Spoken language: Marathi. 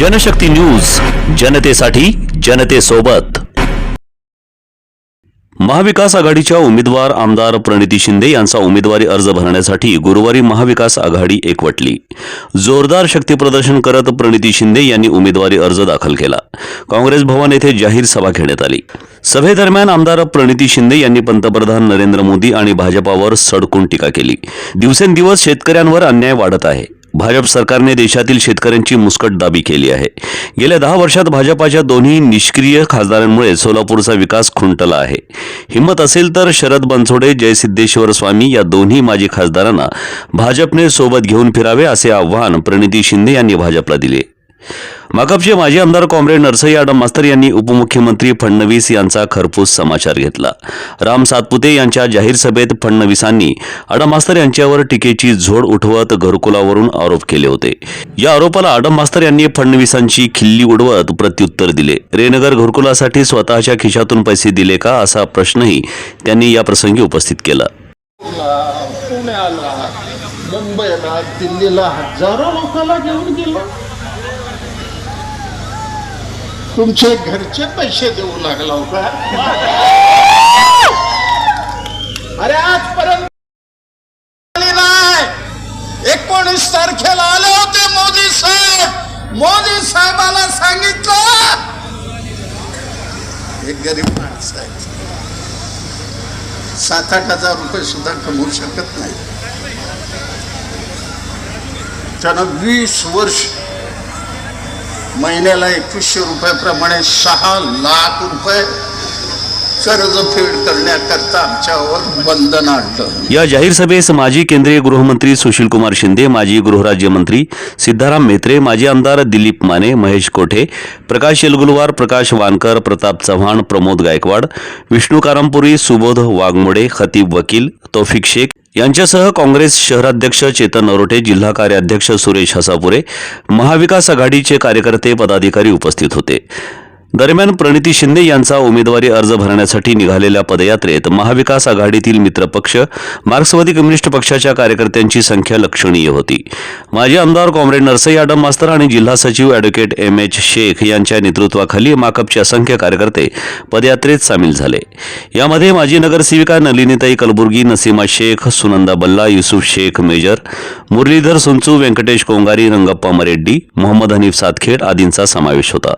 जनशक्ती न्यूज जनतेसाठी जनतेसोबत. महाविकास आघाडीच्या उमेदवार आमदार प्रणिती शिंदे यांचा उमेदवारी अर्ज भरण्यासाठी गुरुवारी महाविकास आघाडी एकवटली. जोरदार शक्तीप्रदर्शन करत प्रणिती शिंदे यांनी उमेदवारी अर्ज दाखल केला. काँग्रेस भवन येथे जाहीर सभा घेण्यात आली. सभेदरम्यान आमदार प्रणिती शिंदे यांनी पंतप्रधान नरेंद्र मोदी आणि भाजपावर सडकून टीका केली. दिवसेंदिवस शेतकऱ्यांवर अन्याय वाढत आहे. भाजप सरकारने देशातील शेतकऱ्यांची मुस्कट दाबी केली आहे. गेल्या दहा वर्षात भाजपाच्या दोन्ही निष्क्रिय खासदारांमुळे सोलापूरचा विकास खुंटला आहे. हिंमत असेल तर शरद बनसोडे जयसिद्धेश्वर स्वामी या दोन्ही माजी खासदारांना भाजपने सोबत घेऊन फिरावे असे आव्हान प्रणिती शिंदे यांनी भाजपला दिले. माकपचे माजी आमदार कॉम्रेड नरसई आडम मास्तर यांनी उपमुख्यमंत्री फडणवीस यांचा खरपूस समाचार घेतला. राम सातपुते यांच्या जाहीर सभेत फडणवीसांनी आडम मास्तर यांच्यावर टीकेची झोड उठवत घरकुलावरून आरोप केले होते. या आरोपाला आडम मास्तर यांनी फडणवीसांची खिल्ली उडवत प्रत्युत्तर दिले. रेनगर घरकुलासाठी स्वतःच्या खिशातून पैसे दिले का असा प्रश्नही त्यांनी या प्रसंगी उपस्थित केला. पुण्याला मुंबईला दिल्लीला हजारो लोकांना घेऊन गेलो. तुमचे घरचे पैसे देऊ लागला होता अरे आजपर्यंत एकोणीस तारखेला आले होते मोदी साहेब. मोदी साहेबाला सांगितलं. एक गरीब माणूस आहे. सात आठ हजार रुपये सुद्धा कमवू शकत नाही. त्यानं वीस वर्ष महिन्याला एकवीसशे रुपयाप्रमाणे सहा लाख रुपये कर्ज फेड करण्याकरता आमच्यावर बंधन आणलं. या जाहीर सभेस माजी केंद्रीय गृहमंत्री सुशीलकुमार शिंदे माजी गृहराज्यमंत्री सिद्धाराम मेत्रे माजी आमदार दिलीप माने महेश कोठे प्रकाश येलगुलवार प्रकाश वानकर प्रताप चव्हाण प्रमोद गायकवाड विष्णू कारंपुरी सुबोध वाघमोडे खतीब वकील तौफिक शेख यांच्यासह काँग्रेस शहराध्यक्ष चेतन नरोटे जिल्हा कार्याध्यक्ष सुरेश हसापुरे महाविकास आघाडीचे कार्यकर्ते पदाधिकारी उपस्थित होते. दरम्यान प्रणिती शिंदे यांचा उमेदवारी अर्ज भरण्यासाठी निघालेल्या पदयात्रेत महाविकास आघाडीतील मित्रपक्ष मार्क्सवादी कम्युनिस्ट पक्षाच्या कार्यकर्त्यांची संख्या लक्षणीय होती. माजी आमदार कॉम्रेड नरसई आडम मास्तर आणि जिल्हा सचिव अॅडव्होकेट एम एच शेख यांच्या नेतृत्वाखाली माकपचे असंख्य कार्यकर्ते पदयात्रेत सामील झाले. यामध्ये माजी नगरसेविका नलिनीताई कलबुर्गी नसीमा शेख सुनंदा बल्ला युसुफ शेख मेजर मुरलीधर सुंचू व्यंकटेश कोंगारी रंगप्पा मरेड्डी मोहम्मद हनीफ सातखेड आदींचा समावेश होता.